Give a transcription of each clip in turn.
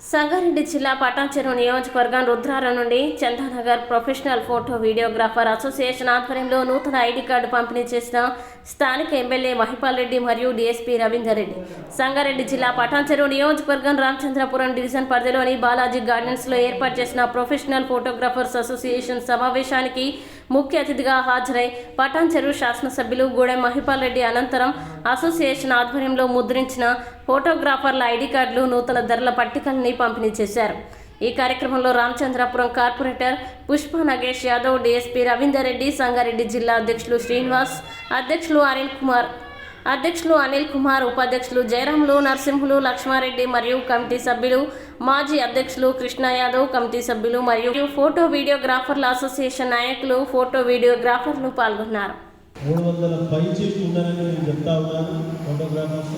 సంగారెడ్డి జిల్లా పటాన్చెరు నియోజకవర్గం రుద్రారం నుండి Chandanagar professional photo videographer association ఆధ్వర్యంలో నూతన ఐడి కార్డు పంపిణీ చేసిన స్థానిక ఎమ్మెల్యే మహిపాల్ రెడ్డి మరియు డీఎస్పీ రవీందర్ రెడ్డి. సంగారెడ్డి జిల్లా పటాన్చెరు నియోజకవర్గం రామచంద్రపురం డివిజన్ పరిధిలోని బాలాజీ గార్డెన్స్లో ఏర్పాటు చేసిన ప్రొఫెషనల్ ఫోటోగ్రాఫర్స్ అసోసియేషన్ సమావేశానికి ముఖ్య అతిథిగా హాజరై పటాన్చెరు శాసనసభ్యులు గూడెం మహిపాల్ రెడ్డి అనంతరం అసోసియేషన్ ఆధ్వర్యంలో ముద్రించిన ఫోటోగ్రాఫర్ల ఐడి కార్డులు నూతన ధరల పట్టికల్ని పంపిణీ చేశారు. ఈ కార్యక్రమంలో రామచంద్రపురం కార్పొరేటర్ పుష్ప నగేష్ యాదవ్ డీఎస్పీ రవీందర్ రెడ్డి సంగారెడ్డి జిల్లా అధ్యక్షులు శ్రీనివాస్ అధ్యక్షులు అరుణ్ కుమార్ అధ్యక్షులు అనిల్ కుమార్ ఉపాధ్యక్షులు జయరాములు నరసింహులు లక్ష్మారెడ్డి మరియు కమిటీ సభ్యులు మాజీ అధ్యక్షులు కృష్ణ యాదవ్ కమిటీ సభ్యులు మరియు ఫోటో వీడియోగ్రాఫర్ల అసోసియేషన్ నాయకులు ఫోటో వీడియోగ్రాఫర్లు పాల్గొన్నారు. మూడు వందల పైచీలు ఉండాలని నేను చెప్తా ఉన్నాను ఫోటోగ్రాఫర్స్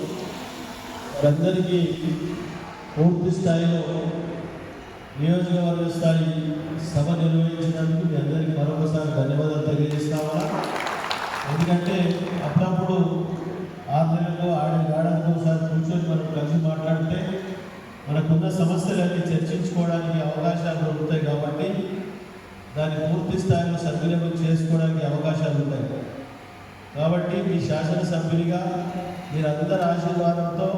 వారందరికీ పూర్తి స్థాయిలో నియోజకవర్గ స్థాయి సభ నిర్వహించినందుకు మీ అందరికీ మరొకసారి ధన్యవాదాలు తెలియజేస్తామా ఎందుకంటే అప్పుడప్పుడు ఆధ్వర్యంలో ఆడ ఆరు ఒకసారి కూర్చొని మనం కలిసి మాట్లాడితే మనకున్న సమస్యలన్నీ చర్చించుకోవడానికి అవకాశాలు దొరుకుతాయి కాబట్టి దాన్ని పూర్తి స్థాయిలో సద్వినియోగం చేసుకోవడానికి అవకాశాలు ఉంటాయి. కాబట్టి మీ శాసనసభ్యునిగా మీరందరి ఆశీర్వాదంతో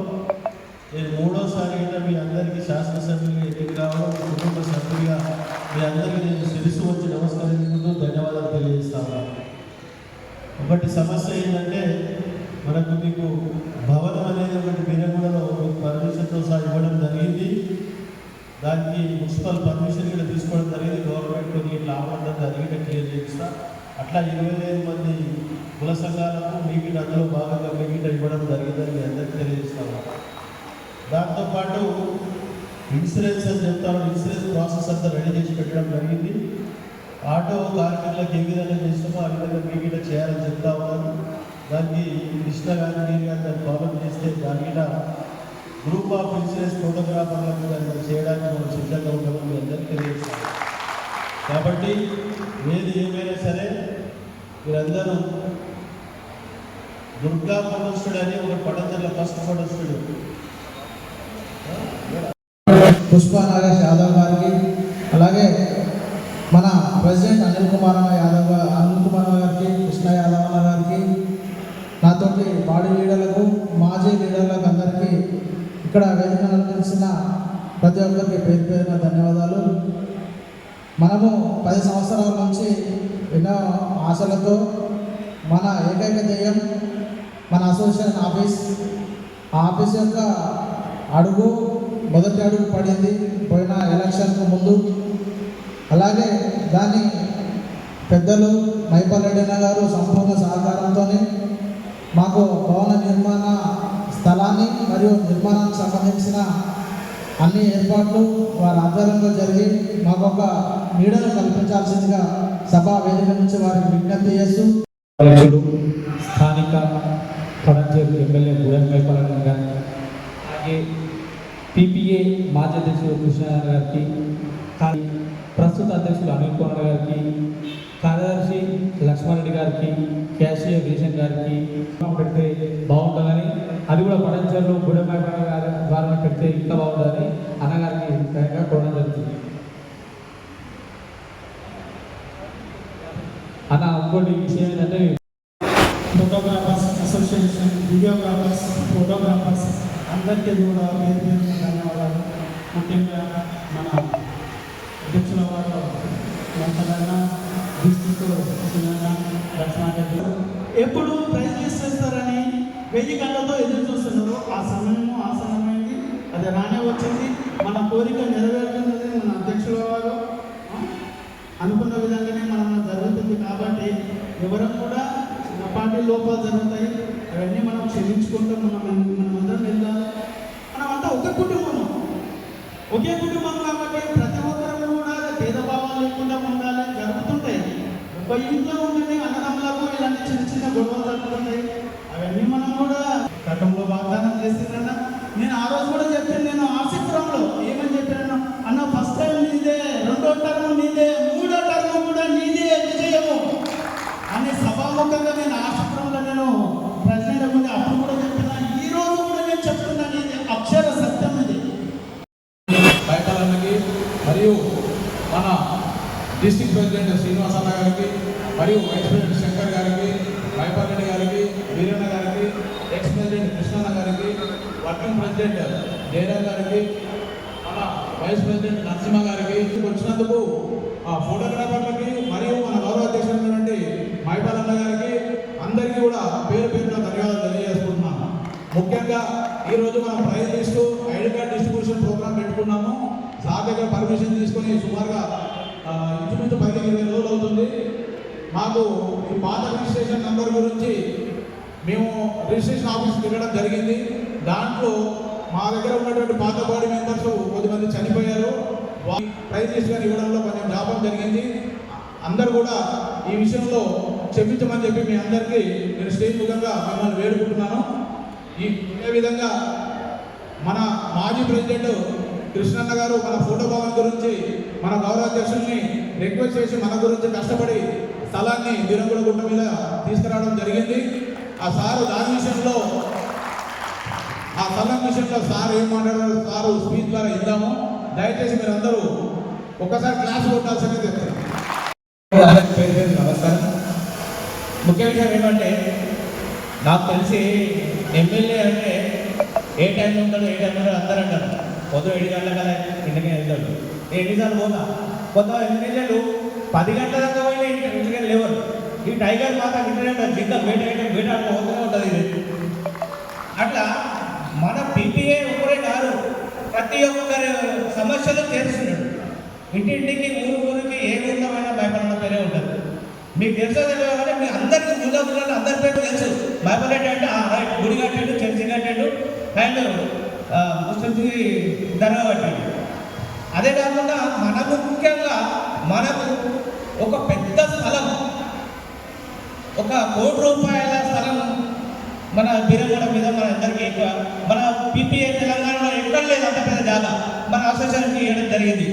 నేను మూడోసారి అయినా మీ అందరికీ శాసనసభ్యులుగా ఎన్నిక కావడం కుటుంబ సభ్యులుగా మీ అందరికీ నేను శిరస్సు వచ్చి నమస్కరించుకుంటూ ధన్యవాదాలు తెలియజేస్తాను ఒకటి సమస్య ఏంటంటే మనకు మీకు భవనం అనేది ఒకటి మిరగూడలో మీకు పర్మిషన్తో సహా ఇవ్వడం జరిగింది. దానికి మున్సిపల్ పర్మిషన్ కూడా తీసుకోవడం జరిగింది. గవర్నమెంట్ ఇట్లా ఆపడం జరిగిన క్లియర్ చేస్తా అట్లా ఇరవై ఐదు మంది కుల సంఘాలకు మీకు అందులో భాగంగా మీకు ఇవ్వడం జరిగిందని మీ అందరికీ తెలియజేస్తాము దాంతోపాటు ఇన్సూరెన్స్ అని చెప్తాను ఇన్సూరెన్స్ ప్రాసెస్ అంతా రెడీ చేసి పెట్టడం జరిగింది. ఆటో కార్మికులకు ఏ విధంగా చేస్తామో ఆ విధంగా మీకు చేయాలని చెప్తా ఉన్నాను దానికి కృష్ణ గాంధీ గారు దాన్ని ఫాలో చేస్తే దాని మీద గ్రూప్ ఆఫ్ ఇన్సూరెన్స్ ఫోటోగ్రాఫర్లకు దాన్ని చేయడానికి మనం సిద్ధంగా ఉన్నామని మీ అందరికీ తెలియజేస్తాను. కాబట్టి ఏది ఏమైనా సరే మీరందరూ దుర్గా ఫోటో స్టూడియో అని ఒక పట్టణంలో first photo studio Pushpa Nagesh Yadav గారికి అలాగే మన ప్రెసిడెంట్ అనిల్ కుమార్ యాదవ్ నాతోటి లీడర్లకు మాజీ లీడర్లకు అందరికీ ఇక్కడ వేదిక తెలిసిన ప్రతి ఒక్కరికి పేరు పేరున ధన్యవాదాలు. మనము పది సంవత్సరాల నుంచి ఎన్నో ఆశలతో మన ఏకైక ధ్యేయం మన అసోసియేషన్ ఆఫీస్. ఆ ఆఫీస్ యొక్క అడుగు మొదటి అడుగు పడింది పోయిన ఎలక్షన్కు ముందు. అలాగే దాన్ని పెద్దలు మైపల్ రెడ్డి గారు సంపూర్ణ సహకారంతోనే మాకు భవన నిర్మాణ స్థలాన్ని మరియు నిర్మాణానికి సంబంధించిన అన్ని ఏర్పాట్లు వారి ఆధ్వర్యంలో జరిగి మాకు ఒక నీడను కల్పించాల్సిందిగా సభా వేదిక నుంచి వారికి విజ్ఞప్తి చేస్తూ స్థానిక పడంచేరు ఎమ్మెల్యే గుడెం గారు అలాగే పీపీఏ మాజీ అధ్యక్షుడు కృష్ణారాయణ గారికి ప్రస్తుత అధ్యక్షులు అనిల్ కుమార్ గారికి కార్యదర్శి లక్ష్మారెడ్డి గారికి క్యాషియర్ రేషన్ గారికి పెడితే బాగుంటుందని అది కూడా పడంచేరులో గుడెం గారి ద్వారా పెడితే ఇంకా బాగుంటుందని అన్నగారికి స్వయంగా కోరడం జరుగుతుంది. అన్న ఇంకోటి విషయం ఏంటంటే ఫోటోగ్రాఫర్స్ అసోసియేషన్ వీడియోగ్రాఫర్స్ ఫోటోగ్రాఫర్స్ అందరికీ కూడా పేరు పేరు ధన్యవాదాలు. ముఖ్యంగా మన ఎప్పుడు ప్రైజ్ లిస్ట్ చేస్తారని వెయ్యి గంటలతో ఎదురు చూస్తున్నారు. ఆ సమయం ఆసనమైంది అది రానే వచ్చింది. మన కోరిక నెరవేరుతున్నది మన అధ్యక్షుల వారు. అనుకున్న విధంగానే మనం జరుగుతుంది కాబట్టి ఎవరం కూడా చిన్న పార్టీ లోపాలు జరుగుతాయి. అవన్నీ మనం క్షమించుకుంటాం మనం మనమందరం వెళ్ళాలి. వెళ్దాం మనం అంతా ఒక కుటుంబం ఒకే కుటుంబం కాబట్టి ప్రతి ఒక్కరు కూడా భేదభావాలు లేకుండా ఉండాలి. జరుగుతుంటాయి. ఒక ఇంట్లో ఉండే అన్న ఇలాంటి చిన్న చిన్న గొడవలు జరుగుతుంటాయి అవన్నీ మనం కూడా గతంలో వాగ్దానం చేసిన నేను ఆ రోజు కూడా చెప్పాను నేను ఆసిపురంలో ఏమని చెప్పాను అన్న ఫస్ట్ టైం నీదే రెండో టర్మ్ నీదే మూడో టర్మ్ కూడా నీదే విజయము. అని సభాముఖంగా నేను ఆసిపురంలో నేను ప్రెసిడెంట్ ముందు అప్పుడు కూడా చెప్తున్నా ఈ రోజు కూడా నేను చెప్తున్నాను ఇది అక్షర సత్యం ఇది. మన డిస్టిక్ ప్రెసిడెంట్ శ్రీనివాస గారికి మరియు వైస్ ప్రెసిడెంట్ శంకర్ గారికి మైపాల్ రెడ్డి గారికి వీరన్న గారికి ఎక్స్ ప్రెసిడెంట్ కృష్ణన్న గారికి వర్కింగ్ ప్రెసిడెంట్ జయరామ్ గారికి మన వైస్ ప్రెసిడెంట్ నరసింహ గారికి వచ్చినందుకు ఆ ఫోటోగ్రాఫర్లకి మరియు మన గౌరవ అధ్యక్షులైనటువంటి మైపాలన్న గారికి అందరికీ కూడా పేరు పేరున ధన్యవాదాలు తెలియజేసుకుంటున్నాను. ముఖ్యంగా ఈరోజు మనం prize list ID card distribution program పెట్టుకున్నాము. సార్ దగ్గర పర్మిషన్ తీసుకొని సుమారుగా ఇంచుమించు పదిహేను ఇరవై రోజులు అవుతుంది. మాకు ఈ పాత రిజిస్ట్రేషన్ నెంబర్ గురించి మేము రిజిస్ట్రేషన్ ఆఫీస్కి వెళ్ళడం జరిగింది. దాంట్లో మా దగ్గర ఉన్నటువంటి పాత బాడీ మెంబర్స్ కొద్దిమంది చనిపోయారు. వారి ప్రైజ్ ఇవ్వడంలో కొంచెం జాబం జరిగింది. అందరూ కూడా ఈ విషయంలో క్షమించమని చెప్పి మీ అందరికీ నేను స్టేజ్ ముఖంగా మిమ్మల్ని వేడుకుంటున్నాను. ఈ ఇదే విధంగా మన మాజీ ప్రెసిడెంట్ కృష్ణన్న గారు మన ఫోటో భవన్ గురించి మన గౌరవాధ్యక్షుల్ని రిక్వెస్ట్ చేసి మన గురించి కష్టపడి స్థలాన్ని దిరంగుల గుట్ట మీద తీసుకురావడం జరిగింది. ఆ సారు దాని విషయంలో ఆ స్థలం విషయంలో సార్ ఏం మాట్లాడారు? సారు స్పీచ్ ద్వారా ఇద్దాము. దయచేసి మీరు అందరూ ఒక్కసారి క్లాస్ కొట్టాల్సిందే చెప్తారు. నమస్కారం. ముఖ్య విషయం ఏమంటే నాకు తెలిసి ఎమ్మెల్యే అంటే ఏ టైంలో ఉంటాడో ఏ టైంలో ఉంటాడో అందరూ అంటారు. పొద్దు ఏడు గంటల కదా ఇంటికి వెళ్తాడు ఎన్నిసార్లు పోతా? కొంత ఎమ్మెల్యేలు పది గంటల దాకా పోయినా ఇంటికి లేవరు. ఈ టైగర్ మాత్రం ఇంటర్నెట్ జింక వేట వేట పోతూనే ఉంటుంది ఇది. అట్లా మన పీపీఏ ఒకరే కాదు ప్రతి ఒక్కరి సమస్యలు తెలుస్తున్నాడు ఇంటింటికి ఊరు ఊరికి ఏ విధమైన భయపడిన పేరే ఉంటుంది మీకు తెలుసు తెలియదు కానీ మీ అందరికీ గుళ్ళ గుళ్ళని అందరి పేరు తెలుసు. భయపడేట అంటే రైట్ గుడి కట్టాడు చర్చి కట్టాడు అండ్ ముస్లింస్కి దర్గా కట్టాడు అదే కాకుండా మనకు ముఖ్యంగా మనకు ఒక పెద్ద స్థలం ఒక కోటి రూపాయల స్థలం మన బీరంగూడ మీద మన అందరికీ మన పీపీఏ తెలంగాణలో ఎక్కడ లేదు అంత పెద్ద జాగా మన అసోసియేషన్కి ఇవ్వడం జరిగింది.